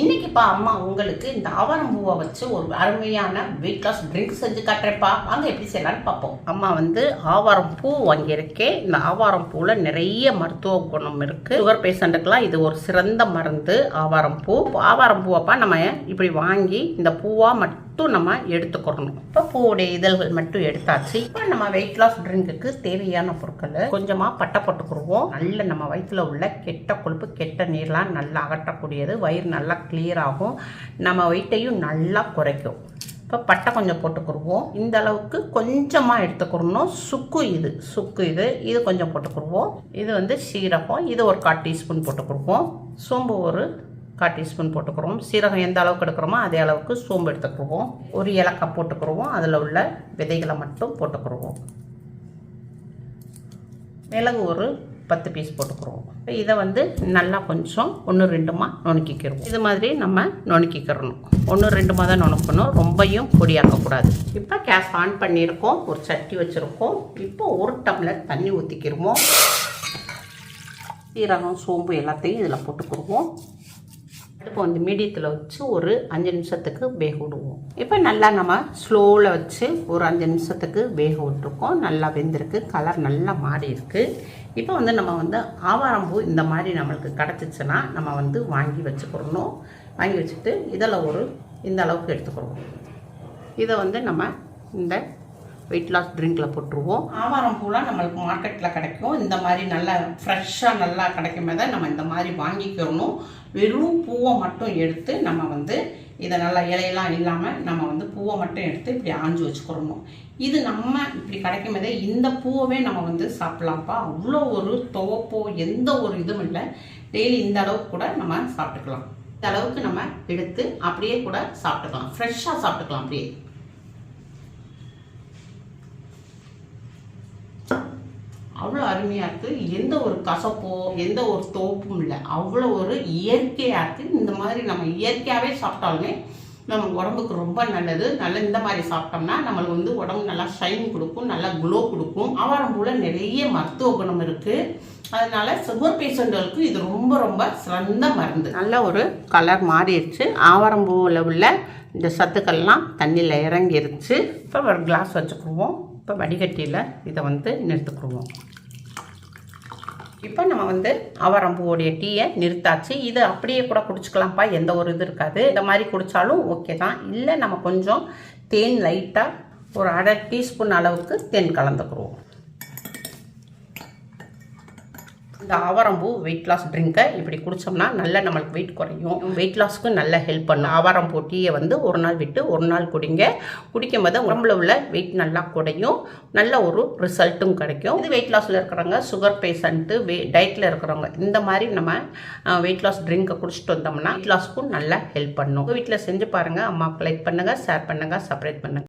இன்னைக்குப்பா அம்மா உங்களுக்கு இந்த ஆவாரம் பூவை வச்சு ஒரு அருமையான வெயிட் லாஸ் ட்ரிங்க் செஞ்சு காட்டுறேப்பா வாங்க எப்படி செய்யலாம்னு பார்ப்போம். அம்மா வந்து ஆவாரம் பூ வாங்கியிருக்கேன். இந்த ஆவாரம் பூவில் நிறைய மருத்துவ குணம் இருக்குது சுகர் பேஷண்ட்டுக்கெலாம் இது ஒரு சிறந்த மருந்து ஆவாரம் பூ. ஆவாரம் பூவைப்பா நம்ம இப்படி வாங்கி இந்த பூவாக மட்டும் நம்ம எடுத்துக்கிறணும் இப்போ பூவுடைய இதழ்கள் மட்டும் எடுத்தாச்சு. இப்போ நம்ம வெயிட் லாஸ் ட்ரிங்க்குக்கு தேவையான பொருட்களை கொஞ்சமாக பட்டை போட்டுக்குருவோம் நல்ல நம்ம வயிற்றுல உள்ள கெட்ட கொழுப்பு கெட்ட நீர்லாம் நல்லா அகற்றக்கூடியது. வயிறு நல்லா கிளியர் ஆகும். நம்ம வெயிட்டையும் நல்லா குறைக்கும். இப்போ பட்டை கொஞ்சம் போட்டுக்குருவோம் இந்த அளவுக்கு கொஞ்சமாக எடுத்துக்கிறணும் சுக்கு இது சுக்கு இது இது கொஞ்சம் போட்டுக்குருவோம் இது வந்து சீரகம் இது ஒரு கால் டீஸ்பூன் போட்டுக்குருவோம் சோம்பு ஒரு முக்கால் டீஸ்பூன் போட்டுக்கிறோம். சீரகம் எந்த அளவுக்கு எடுக்கிறோமோ அதே அளவுக்கு சோம்பு எடுத்துக்கிடுவோம் ஒரு ஏலக்காய் போட்டுக்கிடுவோம் அதில் உள்ள விதைகளை மட்டும் போட்டுக்கிடுவோம் மிளகு ஒரு பத்து பீஸ் போட்டுக்கிறோம் இப்போ இதை வந்து நல்லா கொஞ்சம் ஒன்று ரெண்டுமா நுணுக்கிக்கிறோம் இது மாதிரி நம்ம நுணுக்கிக்கிறணும் ஒன்று ரெண்டுமா தான் நுணுக்கணும். ரொம்பையும் பொடியாக்கக்கூடாது. இப்போ கேஸ் ஆன் பண்ணியிருக்கோம். ஒரு சட்டி வச்சுருக்கோம். இப்போ ஒரு டம்ளர் தண்ணி ஊற்றிக்கிருவோம் சீரகம் சோம்பு எல்லாத்தையும் இதில் போட்டுக்கிடுவோம் அடுப்பு வந்து மீடியத்தில் வச்சு ஒரு அஞ்சு நிமிஷத்துக்கு வேக விடுவோம். இப்போ நல்லா நம்ம ஸ்லோவில் வச்சு ஒரு அஞ்சு நிமிஷத்துக்கு வேக விட்டுருக்கோம். நல்லா வெந்திருக்கு. கலர் நல்லா மாறி இருக்குது இப்போ வந்து நம்ம வந்து ஆவாரம்பூ இந்த மாதிரி நம்மளுக்கு கிடச்சிச்சின்னா நம்ம வந்து வாங்கி வச்சுக்கிறணும் வாங்கி வச்சுட்டு இதில் ஒரு இந்த அளவுக்கு எடுத்துக்கிறோம் இதை வந்து நம்ம இந்த வெயிட் லாஸ் ட்ரிங்க்கில் போட்டுருவோம். ஆவாரம் பூலாம் நம்மளுக்கு மார்க்கெட்டில் கிடைக்கும். இந்த மாதிரி நல்லா ஃப்ரெஷ்ஷாக நல்லா கிடைக்கும் போது நம்ம இந்த மாதிரி வாங்கிக்கிறணும். வெறும் பூவை மட்டும் எடுத்து நம்ம வந்து இதை நல்லா இலையெல்லாம் இல்லாமல் நம்ம வந்து பூவை மட்டும் எடுத்து இப்படி ஆஞ்சு வச்சுக்கிறணும். இது நம்ம இப்படி கிடைக்கும் போதே இந்த பூவவே நம்ம வந்து சாப்பிட்லாம்ப்பா. அவ்வளோ ஒரு துவப்போ எந்த ஒரு இதுவும் இல்லை. டெய்லி இந்த அளவுக்கு கூட நம்ம சாப்பிட்டுக்கலாம். இந்த அளவுக்கு நம்ம எடுத்து அப்படியே கூட சாப்பிட்டுக்கலாம். ஃப்ரெஷ்ஷாக சாப்பிட்டுக்கலாம் அப்படியே அவ்வளோ அருமையாக இருக்குது எந்த ஒரு கசப்போ எந்த ஒரு தோப்பும் இல்லை. அவ்வளோ ஒரு இயற்கையாக இருக்குது இந்த மாதிரி நம்ம இயற்கையாகவே சாப்பிட்டாலுமே நம்ம உடம்புக்கு ரொம்ப நல்லது. நல்ல இந்த மாதிரி சாப்பிட்டோம்னா நம்மளுக்கு வந்து உடம்பு நல்லா ஷைன் கொடுக்கும் நல்லா க்ளோ கொடுக்கும். ஆவாரம்பூவில் நிறைய மருத்துவ குணம் இருக்குது அதனால சுகர் பேஷண்ட்களுக்கு இது ரொம்ப ரொம்ப சிறந்த மருந்து. நல்ல ஒரு கலர் மாறிடுச்சு. ஆவாரம்பூவில் உள்ள இந்த சத்துக்கள்லாம் தண்ணியில் இறங்கிருச்சு. இப்போ ஒரு கிளாஸ் வச்சுக்குவோம். இப்போ வடிகட்டியில் இதை வந்து நிறுத்துக்குருவோம் இப்போ நம்ம வந்து அவரம்புவோடைய டீயை நிறுத்தாச்சு. இது அப்படியே கூட குடிச்சுக்கலாம்ப்பா. எந்த ஒரு இது இருக்காது. இந்த மாதிரி குடித்தாலும் ஓகே தான். இல்லை நம்ம கொஞ்சம் தேன் லைட்டாக ஒரு அரை டீஸ்பூன் அளவுக்கு தேன் கலந்துக்குருவோம். இந்த ஆவாரம்பூ வெயிட் லாஸ் ட்ரிங்கை இப்படி குடித்தோம்னா நல்ல நம்மளுக்கு வெயிட் குறையும். வெயிட் லாஸ்க்கு நல்லா ஹெல்ப் பண்ணும். ஆவாரம்பூ டீயை வந்து ஒரு நாள் விட்டு ஒரு நாள் குடிங்க. குடிக்கும் போது உடம்புல உள்ள வெயிட் நல்லா குறையும். நல்ல ஒரு ரிசல்ட்டும் கிடைக்கும். இது வெயிட் லாஸில் இருக்கிறவங்க சுகர் பேஷண்ட்டு வெ டயட்டில் இருக்கிறவங்க இந்த மாதிரி நம்ம வெயிட் லாஸ் ட்ரிங்கை குடிச்சிட்டு வந்தோம்னா வெயிட் லாஸ்க்கும் நல்லா ஹெல்ப் பண்ணும். வீட்டில் செஞ்சு பாருங்கள் அம்மாவுக்கு லைக் பண்ணுங்கள் ஷேர் பண்ணுங்கள் சப்ரேட் பண்ணுங்கள்